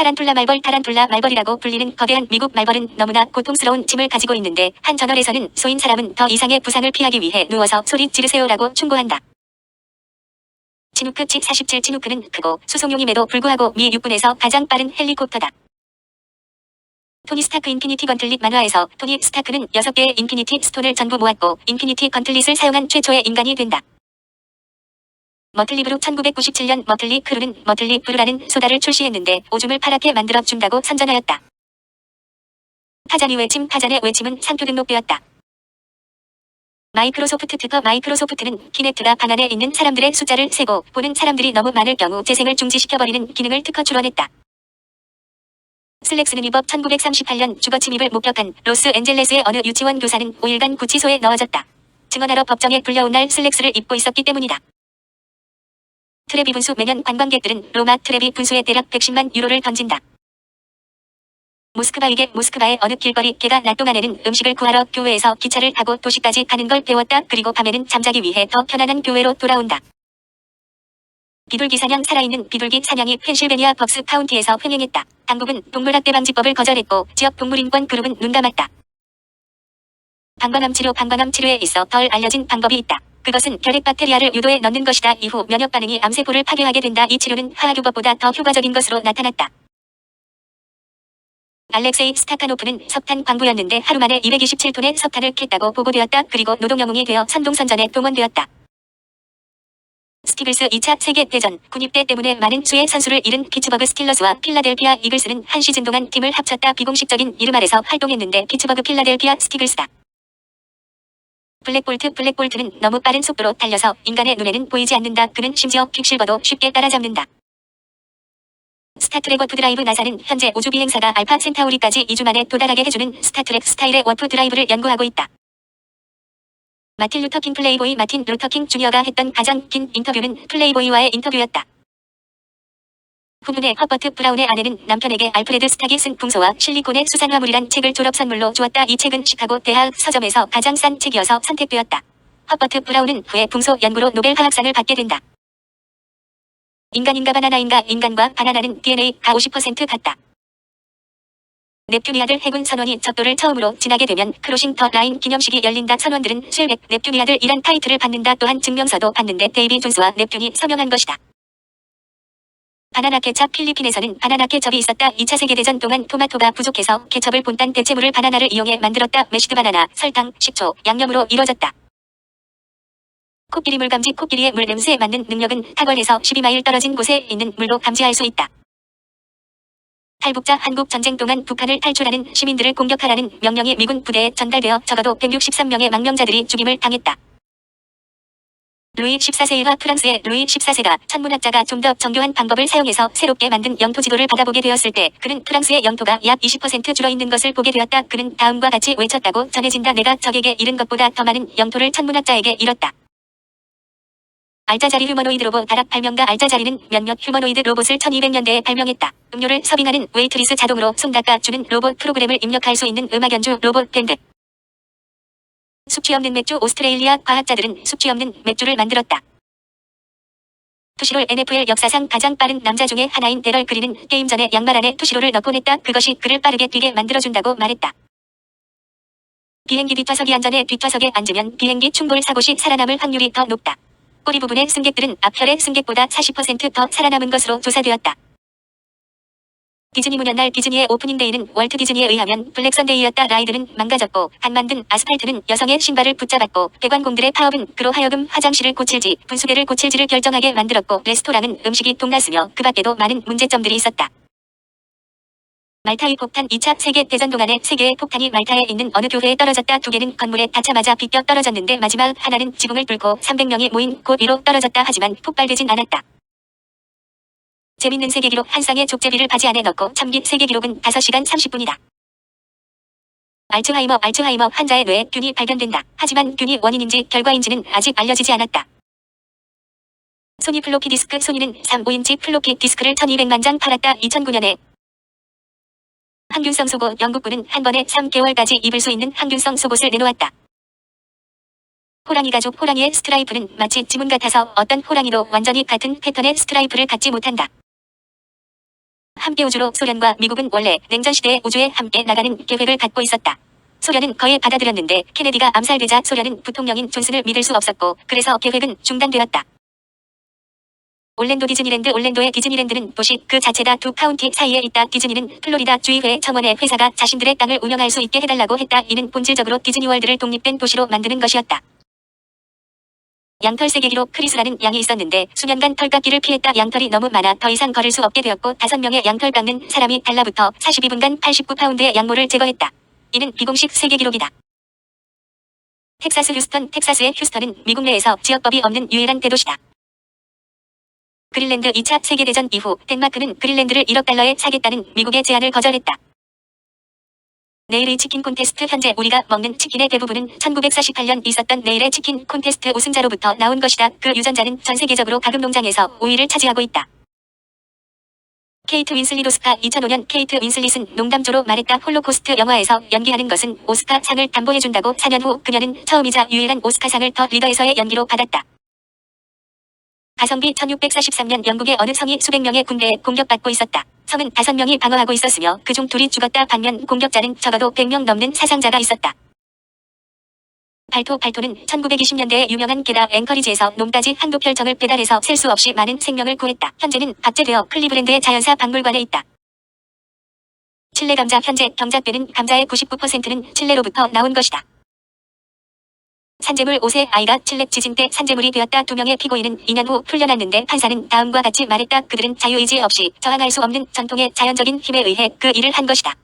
타란툴라 말벌 타란툴라 말벌이라고 불리는 거대한 미국 말벌은 너무나 고통스러운 짐을 가지고 있는데 한 저널에서는 소인 사람은 더 이상의 부상을 피하기 위해 누워서 소리 지르세요라고 충고한다. 지누크 G-47 지누크는 크고 수송용임에도 불구하고 미 육군에서 가장 빠른 헬리콥터다. 토니 스타크 인피니티 건틀릿 만화에서 토니 스타크는 6개의 인피니티 스톤을 전부 모았고 인피니티 건틀릿을 사용한 최초의 인간이 된다. 머틀리 브루 1997년 머틀리 크루는 머틀리 브루라는 소다를 출시했는데 오줌을 파랗게 만들어 준다고 선전하였다. 타잔이 외침 타잔의 외침은 상표 등록되었다. 마이크로소프트 특허 마이크로소프트는 키네트가 방 안에 있는 사람들의 숫자를 세고 보는 사람들이 너무 많을 경우 재생을 중지시켜버리는 기능을 특허 출원했다. 슬랙스는 위법 1938년 주거 침입을 목격한 로스앤젤레스의 어느 유치원 교사는 5일간 구치소에 넣어졌다. 증언하러 법정에 불려온 날 슬랙스를 입고 있었기 때문이다. 트레비 분수 매년 관광객들은 로마 트레비 분수에 대략 110만 유로를 던진다. 모스크바 위계 모스크바의 어느 길거리 개가 낮 동안에는 음식을 구하러 교회에서 기차를 타고 도시까지 가는 걸 배웠다. 그리고 밤에는 잠자기 위해 더 편안한 교회로 돌아온다. 비둘기 사냥 살아있는 비둘기 사냥이 펜실베니아 벅스 카운티에서 횡행했다. 당국은 동물학대 방지법을 거절했고 지역 동물인권 그룹은 눈 감았다. 방광암 치료 방광암 치료에 있어 덜 알려진 방법이 있다. 그것은 결핵 박테리아를 유도에 넣는 것이다. 이후 면역 반응이 암세포를 파괴하게 된다. 이 치료는 화학요법보다 더 효과적인 것으로 나타났다. 알렉세이 스타카노프는 석탄 광부였는데 하루 만에 227톤의 석탄을 캤다고 보고되었다. 그리고 노동 영웅이 되어 선동선전에 동원되었다. 스티글스 2차 세계대전 군입대 때문에 많은 수의 선수를 잃은 피츠버그 스틸러스와 필라델피아 이글스는 한 시즌 동안 팀을 합쳤다. 비공식적인 이름 아래서 활동했는데 피츠버그 필라델피아 스티글스다. 블랙볼트 블랙볼트는 너무 빠른 속도로 달려서 인간의 눈에는 보이지 않는다. 그는 심지어 퀵실버도 쉽게 따라잡는다. 스타트랙 워프 드라이브 나사는 현재 우주 비행사가 알파 센타우리까지 2주 만에 도달하게 해주는 스타트랙 스타일의 워프 드라이브를 연구하고 있다. 마틴 루터킹 플레이보이 마틴 루터킹 주니어가 했던 가장 긴 인터뷰는 플레이보이와의 인터뷰였다. 후문의 허버트 브라운의 아내는 남편에게 알프레드 스탁이 쓴 풍소와 실리콘의 수산화물이란 책을 졸업 선물로 주었다. 이 책은 시카고 대학 서점에서 가장 싼 책이어서 선택되었다. 허버트 브라운은 후에 풍소 연구로 노벨 화학상을 받게 된다. 인간인가 바나나인가 인간과 바나나는 DNA가 50% 같다. 넵튜니아들 해군 선원이 적도를 처음으로 지나게 되면 크로싱 더 라인 기념식이 열린다. 선원들은 쉘백 넵튜니아들이란 타이틀을 받는다. 또한 증명서도 받는데 데이비 존스와 넵튠이 서명한 것이다. 바나나 케첩 필리핀에서는 바나나 케첩이 있었다. 2차 세계대전 동안 토마토가 부족해서 케첩을 본딴 대체물을 바나나를 이용해 만들었다. 메시드 바나나, 설탕, 식초, 양념으로 이루어졌다. 코끼리 물 감지 코끼리의 물 냄새에 맞는 능력은 탁월해서 12마일 떨어진 곳에 있는 물도 감지할 수 있다. 탈북자 한국 전쟁 동안 북한을 탈출하는 시민들을 공격하라는 명령이 미군 부대에 전달되어 적어도 163명의 망명자들이 죽임을 당했다. 루이 14세와 프랑스의 루이 14세가 천문학자가 좀 더 정교한 방법을 사용해서 새롭게 만든 영토 지도를 받아보게 되었을 때 그는 프랑스의 영토가 약 20% 줄어 있는 것을 보게 되었다. 그는 다음과 같이 외쳤다고 전해진다. 내가 적에게 잃은 것보다 더 많은 영토를 천문학자에게 잃었다. 알짜자리 휴머노이드 로봇 다락 발명가 알짜자리는 몇몇 휴머노이드 로봇을 1200년대에 발명했다. 음료를 서빙하는 웨이트리스 자동으로 손 닦아주는 로봇 프로그램을 입력할 수 있는 음악 연주 로봇 밴드. 숙취 없는 맥주 오스트레일리아 과학자들은 숙취 없는 맥주를 만들었다. 투시롤 NFL 역사상 가장 빠른 남자 중에 하나인 데럴 그리는 게임 전에 양말 안에 투시롤을 넣곤 했다. 그것이 그를 빠르게 뛰게 만들어준다고 말했다. 비행기 뒷좌석이 안전해 뒷좌석에 앉으면 비행기 충돌 사고 시 살아남을 확률이 더 높다. 꼬리 부분의 승객들은 앞혈의 승객보다 40%더 살아남은 것으로 조사되었다. 디즈니 문연날 디즈니의 오프닝데이는 월트 디즈니에 의하면 블랙선데이였다. 라이드는 망가졌고 안 만든 아스팔트는 여성의 신발을 붙잡았고 배관공들의 파업은 그로 하여금 화장실을 고칠지 분수대를 고칠지를 결정하게 만들었고 레스토랑은 음식이 동났으며 그 밖에도 많은 문제점들이 있었다. 말타의 폭탄 2차 세계대전 동안에 세 개의 폭탄이 말타에 있는 어느 교회에 떨어졌다. 두 개는 건물에 닿자마자 비껴 떨어졌는데 마지막 하나는 지붕을 뚫고 300명이 모인 곳 위로 떨어졌다. 하지만 폭발되진 않았다. 재밌는 세계 기록 한 쌍의 족제비를 바지 안에 넣고 참기 세계 기록은 5시간 30분이다. 알츠하이머 알츠하이머 환자의 뇌에 균이 발견된다. 하지만 균이 원인인지 결과인지는 아직 알려지지 않았다. 소니 플로피 디스크 소니는 3, 5인치 플로피 디스크를 1200만 장 팔았다. 2009년에 항균성 속옷 영국군은 한 번에 3개월까지 입을 수 있는 항균성 속옷을 내놓았다. 호랑이 가족 호랑이의 스트라이프는 마치 지문 같아서 어떤 호랑이도 완전히 같은 패턴의 스트라이프를 갖지 못한다. 함께 우주로 소련과 미국은 원래 냉전 시대에 우주에 함께 나가는 계획을 갖고 있었다. 소련은 거의 받아들였는데 케네디가 암살되자 소련은 부통령인 존슨을 믿을 수 없었고 그래서 계획은 중단되었다. 올랜도 디즈니랜드 올랜도의 디즈니랜드는 도시 그 자체가 두 카운티 사이에 있다. 디즈니는 플로리다 주의회 청원에 회사가 자신들의 땅을 운영할 수 있게 해달라고 했다. 이는 본질적으로 디즈니월드를 독립된 도시로 만드는 것이었다. 양털 세계기로 크리스라는 양이 있었는데 수년간 털깎기를 피했다. 양털이 너무 많아 더 이상 걸을 수 없게 되었고 다섯 명의 양털 깎는 사람이 달라붙어 42분간 89파운드의 양모를 제거했다. 이는 비공식 세계 기록이다. 텍사스 휴스턴 텍사스의 휴스턴은 미국 내에서 지역법이 없는 유일한 대도시다. 그린랜드 2차 세계대전 이후 덴마크는 그린랜드를 1억 달러에 사겠다는 미국의 제안을 거절했다. 내일의 치킨 콘테스트 현재 우리가 먹는 치킨의 대부분은 1948년 있었던 내일의 치킨 콘테스트 우승자로부터 나온 것이다. 그 유전자는 전 세계적으로 가금 농장에서 우위를 차지하고 있다. 케이트 윈슬릿 오스카 2005년 케이트 윈슬릿은 농담조로 말했다. 홀로코스트 영화에서 연기하는 것은 오스카 상을 담보해준다고 4년 후 그녀는 처음이자 유일한 오스카상을 더 리더에서의 연기로 받았다. 가성비 1643년 영국의 어느 성이 수백 명의 군대에 공격받고 있었다. 성은 다섯 명이 방어하고 있었으며 그중 둘이 죽었다. 반면 공격자는 적어도 100명 넘는 사상자가 있었다. 발토 발토는 1920년대에 유명한 게다 앵커리지에서 놈따지 한도 별정을 배달해서 셀 수 없이 많은 생명을 구했다. 현재는 박제되어 클리브랜드의 자연사 박물관에 있다. 칠레 감자 현재 경자배는 감자의 99%는 칠레로부터 나온 것이다. 산재물 5세 아이가 칠렙 지진 때 산재물이 되었다. 두 명의 피고인은 2년 후 풀려났는데 판사는 다음과 같이 말했다. 그들은 자유의지 없이 저항할 수 없는 전통의 자연적인 힘에 의해 그 일을 한 것이다.